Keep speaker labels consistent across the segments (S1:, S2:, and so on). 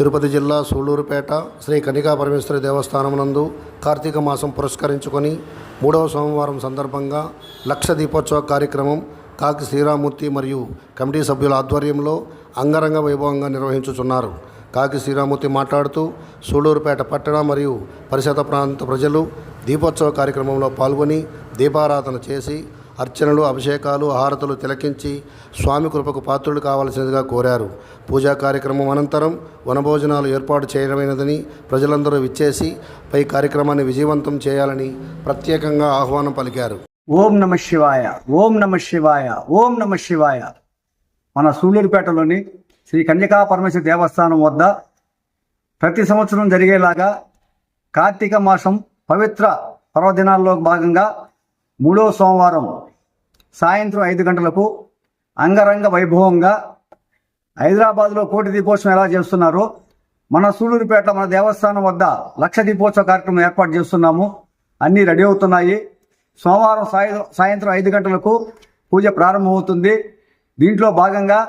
S1: తిరుపతి జిల్లా సూళ్ళూరుపేట శ్రీ కనికా పరమేశ్వరి దేవస్థానమునందు కార్తీక మాసం పురస్కరించుకొని మూడవ సోమవారం సందర్భంగా లక్ష దీపోత్సవ కార్యక్రమం కాకి శ్రీరామూర్తి మరియు కమిటీ సభ్యుల ఆధ్వర్యంలో అంగరంగ వైభవంగా నిర్వహించుచున్నారు. కాకి శ్రీరామూర్తి మాట్లాడుతూ సూళ్ళూరుపేట పట్టణ మరియు పరిసర ప్రాంత ప్రజలు దీపోత్సవ కార్యక్రమంలో పాల్గొని దీపారాధన చేసి అర్చనలు అభిషేకాలు హారతులు తిలకించి స్వామి కృపకు పాత్రులు కావాల్సినదిగా కోరారు. పూజా కార్యక్రమం అనంతరం వనభోజనాలు ఏర్పాటు చేయడమైనదని ప్రజలందరూ విచ్చేసి పై కార్యక్రమాన్ని విజయవంతం చేయాలని ప్రత్యేకంగా ఆహ్వానం పలికారు.
S2: ఓం నమ శివాయ ఓం నమ శివాయ ఓం నమ శివాయ. మన సూళ్ళూరుపేటలోని శ్రీ కన్యకా పరమేశ్వర దేవస్థానం వద్ద ప్రతి సంవత్సరం జరిగేలాగా కార్తీక మాసం పవిత్ర పర్వదినాల్లో భాగంగా మూడో సోమవారం సాయంత్రం ఐదు గంటలకు అంగరంగ వైభవంగా హైదరాబాద్లో కోటి దీపోత్సవం ఎలా చేస్తున్నారో మన సూళ్ళూరుపేట మన దేవస్థానం వద్ద లక్ష దీపోత్సవ కార్యక్రమం ఏర్పాటు చేస్తున్నాము. అన్నీ రెడీ అవుతున్నాయి. సోమవారం సాయ సాయంత్రం ఐదు గంటలకు పూజ ప్రారంభమవుతుంది. దీంట్లో భాగంగా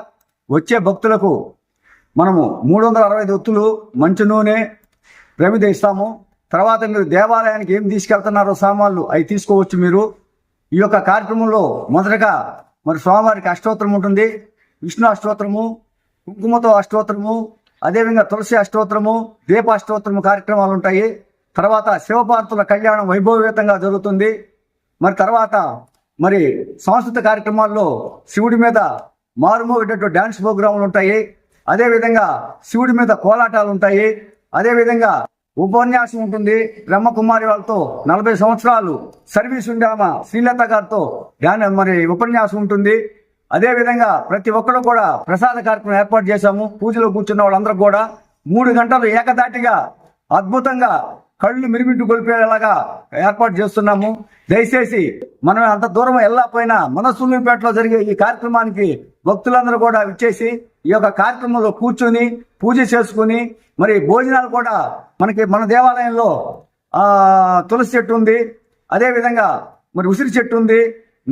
S2: వచ్చే భక్తులకు మనము మూడు వందల అరవై ఐదు ఒత్తులు మంచు నూనె ప్రమిద ఇస్తాము. తర్వాత మీరు దేవాలయానికి ఏం తీసుకెళ్తున్నారో సామాన్లు అవి తీసుకోవచ్చు మీరు. ఈ యొక్క కార్యక్రమంలో మొదటగా మరి స్వామివారికి అష్టోత్తరం ఉంటుంది విష్ణు అష్టోత్తరము కుంకుమతో అష్టోత్తరము అదేవిధంగా తులసి అష్టోత్తరము దీప అష్టోత్తరము కార్యక్రమాలు ఉంటాయి. తర్వాత శివపార్తుల కళ్యాణం వైభవవేతంగా జరుగుతుంది. మరి తర్వాత మరి సాంస్కృతిక కార్యక్రమాల్లో శివుడి మీద మారుమోగేటట్టు డ్యాన్స్ ప్రోగ్రాములు ఉంటాయి. అదేవిధంగా శివుడి మీద కోలాటాలు ఉంటాయి. అదేవిధంగా ఉపన్యాసం ఉంటుంది బ్రహ్మకుమారి వాళ్ళతో నలభై సంవత్సరాలు సర్వీస్ ఉండే శ్రీలత గారితో. ధ్యాన మరి ఉపన్యాసం ఉంటుంది. అదేవిధంగా ప్రతి ఒక్కరు కూడా ప్రసాద కార్యక్రమం ఏర్పాటు చేశాము. పూజలో కూర్చున్న వాళ్ళందరూ కూడా మూడు గంటలు ఏకదాటిగా అద్భుతంగా కళ్ళు మిరిమిట్టు కొలిపేలాగా ఏర్పాటు చేస్తున్నాము. దయచేసి మనం అంత దూరం వెళ్ళకపోయినా మన సూళ్ళూరుపేటలో జరిగే ఈ కార్యక్రమానికి భక్తులందరూ కూడా ఇచ్చేసి ఈ యొక్క కార్యక్రమంలో కూర్చొని పూజ చేసుకుని మరి భోజనాలు కూడా మనకి మన దేవాలయంలో తులసి చెట్టు ఉంది. అదేవిధంగా మరి ఉసిరి చెట్టు ఉంది.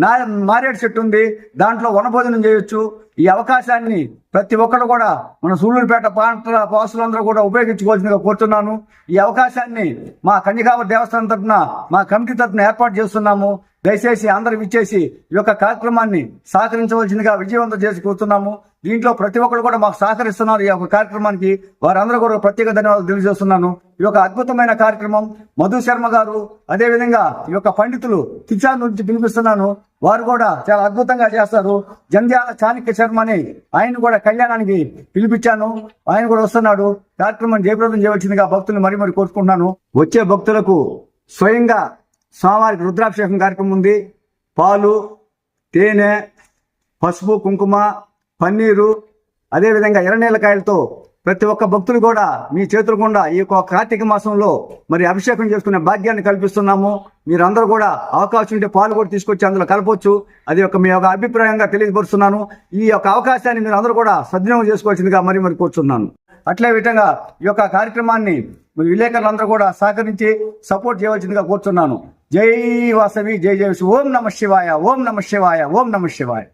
S2: నా మారేడు చెట్టు ఉంది. దాంట్లో వనభోజనం చేయొచ్చు. ఈ అవకాశాన్ని ప్రతి ఒక్కరు కూడా మన సూళ్ళూరుపేట పాంట వాసులందరూ కూడా ఉపయోగించుకోవాల్సిందిగా కోరుతున్నాను. ఈ అవకాశాన్ని మా కన్యకావ దేవస్థానం తరఫున మా కమిటీ తరఫున ఏర్పాటు చేస్తున్నాము. దయచేసి అందరూ విచ్చేసి ఈ యొక్క కార్యక్రమాన్ని సహకరించవలసిందిగా విజయవంతం చేసి కోరుతున్నాము. దీంట్లో ప్రతి ఒక్కరు కూడా మాకు సహకరిస్తున్నారు ఈ యొక్క కార్యక్రమానికి. వారందరూ కూడా ప్రత్యేక ధన్యవాదాలు తెలియజేస్తున్నాను. ఈ యొక్క అద్భుతమైన కార్యక్రమం మధు శర్మ గారు అదేవిధంగా ఈ యొక్క పండితులు తిచ్చా నుంచి పిలిపిస్తున్నాను. వారు కూడా చాలా అద్భుతంగా చేస్తారు. జంధ్యాల చాణక్య శర్మ అని ఆయన కూడా కళ్యాణానికి పిలిపించాను. ఆయన కూడా వస్తున్నాడు. కార్యక్రమం జయప్రదం చేయవలసిందిగా భక్తులు మరి మరి కోరుకుంటున్నాను. వచ్చే భక్తులకు స్వయంగా స్వామివారికి రుద్రాభిషేకం కార్యక్రమం ఉంది. పాలు తేనె పసుపు కుంకుమ పన్నీరు అదేవిధంగా ఎర్రనీళ్ళకాయలతో ప్రతి ఒక్క భక్తులు కూడా మీ చేతుల గుండా ఈ యొక్క కార్తీక మాసంలో మరి అభిషేకం చేసుకునే భాగ్యాన్ని కల్పిస్తున్నాము. మీరందరూ కూడా అవకాశం ఉంటే పాలు కూడా తీసుకొచ్చి అందులో కలపొచ్చు. అది ఒక మీ యొక్క అభిప్రాయంగా తెలియపరుస్తున్నాను. ఈ యొక్క అవకాశాన్ని మీరు అందరూ కూడా సద్వినియోగం చేసుకోవాల్సిందిగా మరి మరి కూర్చున్నాను. అట్లే విధంగా ఈ యొక్క కార్యక్రమాన్ని మరి విలేకరులందరూ కూడా సహకరించి సపోర్ట్ చేయవలసిందిగా కూర్చున్నాను. జై వాసవి జై జై ఓం నమ శివాయ ఓం నమ శివాయ ఓం నమ శివాయ.